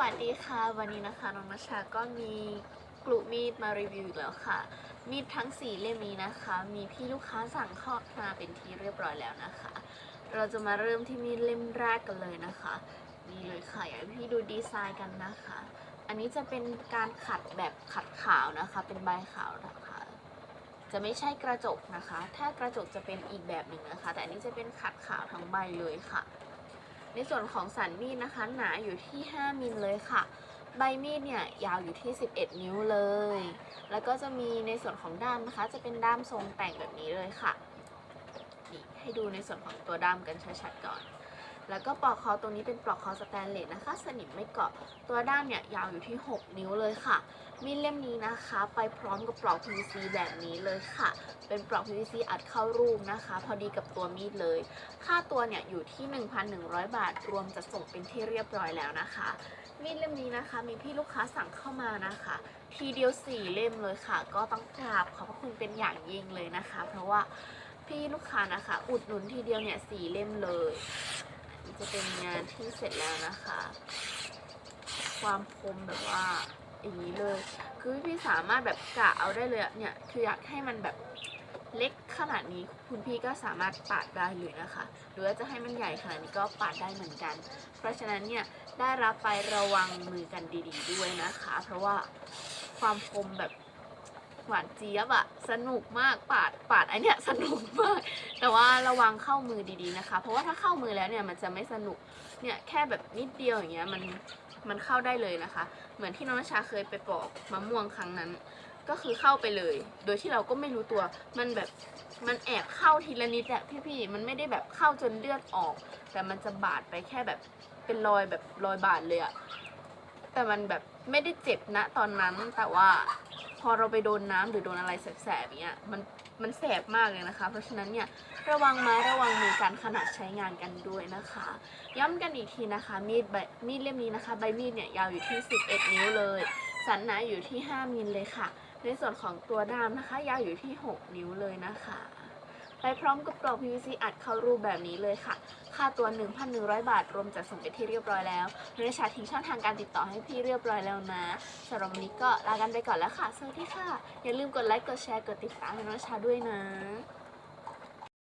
วัสดีค่ะ วันนี้นะคะน้องนัชชาก็มีกลุ่มมีดมารีวิวอีกแล้วค่ะ มีดทั้งสี่เล่มนี้นะคะ มีพี่ลูกค้าสั่งเข้ามาเป็นที่เรียบร้อยแล้วนะคะ เราจะมาเริ่มที่มีดเล่มแรกกันเลยนะคะนี่เลยค่ะอยากให้พี่ดูดีไซน์กันนะคะ อันนี้จะเป็นการขัดแบบขัดขาวนะคะ เป็นใบขาวนะคะ จะไม่ใช่กระจกนะคะ ถ้ากระจกจะเป็นอีกแบบหนึ่งนะคะ แต่อันนี้จะเป็นขัดขาวทั้งใบเลยค่ะ ในส่วนของสันมีดนะคะ หนาอยู่ที่ 5มิลเลยค่ะ ใบมีดเนี่ยยาวอยู่ที่ 11 นิ้วเลย แล้วก็จะมีในส่วนของด้ามนะคะ จะเป็นด้ามทรงแต่งแบบนี้เลยค่ะนี่ให้ดูในส่วนของตัวด้ามกันชัดๆก่อน แล้วก็ปลอกคอตรงนี้เป็นปลอกคอสแตนเลสนะคะ สนิมไม่เกาะตัวด้ามเนี่ยยาวอยู่ที่ 6 นิ้วเลยค่ะ มีดเล่มนี้นะคะ ไปพร้อมกับปลอก PVC แบบนี้เลยค่ะ เป็นปลอก PVC อัดเข้ารูปนะคะ พอดีกับตัวมีดเลย ค่าตัวเนี่ยอยู่ที่ 1,100 บาท รวมจะส่งเป็นที่เรียบร้อยแล้วนะคะ มีดเล่มนี้นะคะ มีพี่ลูกค้าสั่งเข้ามานะคะ ทีเดียว 4 เล่มเลยค่ะ ก็ต้องกราบขอบพระคุณเป็นอย่างยิ่งเลยนะคะ เพราะว่าพี่ลูกค้านะคะ อุดหนุนทีเดียวเนี่ย4เล่มเลย จะเป็นงานที่เสร็จแล้วนะคะ ความคมแบบว่าอย่างนี้เลย คือพี่สามารถแบบกะเอาได้เลยเนี่ยคืออยากให้มันแบบเล็กขนาดนี้คุณพี่ก็สามารถปาดได้เลยนะคะ หรือว่าจะให้มันใหญ่ขนาดนี้ก็ปาดได้เหมือนกัน เพราะฉะนั้นเนี่ยได้รับไประวังมือกันดีๆด้วยนะคะ เพราะว่าความคมแบบ หวานเจี๊ยบอะสนุกมากปาดปาดไอเนี้ยสนุกมาก แต่ว่าระวังเข้ามือดีๆนะคะ เพราะว่าถ้าเข้ามือแล้วเนี่ยมันจะไม่สนุกเนี่ยแค่แบบนิดเดียวอย่างเงี้ยมันมันเข้าได้เลยนะคะ เหมือนที่น้องชาเคยไปปอกมะม่วงครั้งนั้น ก็คือเข้าไปเลย โดยที่เราก็ไม่รู้ตัวมันแบบมันแอบเข้าทีละนิดอะพี่ๆมันไม่ได้แบบเข้าจนเลือดออก แต่มันจะบาดไปแค่แบบเป็นรอยแบบรอยบาดเลยอะแต่มันแบบไม่ได้เจ็บนะตอนนั้นแต่ว่า อเราไปโดนน้ำหรือโดนอะไรแสบๆเนี้ยมันมันแสบมากเลยนะคะ เพราะฉะนั้นเนี่ยระวังไม้ระวังมือการขนาดใช้งานกันด้วยนะคะ ย้ำกันอีกทีนะคะ มีดใบมีดเล่มนี้นะคะใบมีดเนี่ยยาวอยู่ที่ 11 นิ้วเลย สันหนาอยู่ที่ 5มิลเลยค่ะ ในส่วนของตัวด้ามนะคะ ยาวอยู่ที่ 6 นิ้วเลยนะคะ ไปพร้อมกับปลอง PVC อัดเข้ารูปแบบนี้เลยค่ะ ค่าตัว 1,100 บาท รวมจัดส่งไปที่เรียบร้อยแล้วเรชาทิ้งช่องทางการติดต่อให้พี่เรียบร้อยแล้วนะสำหรับวันนี้ก็ลากันไปก่อนแล้วค่ะ สวัสดีค่ะ อย่าลืมกดไลค์ กดแชร์ กดติดตามให้น้องชาด้วยนะ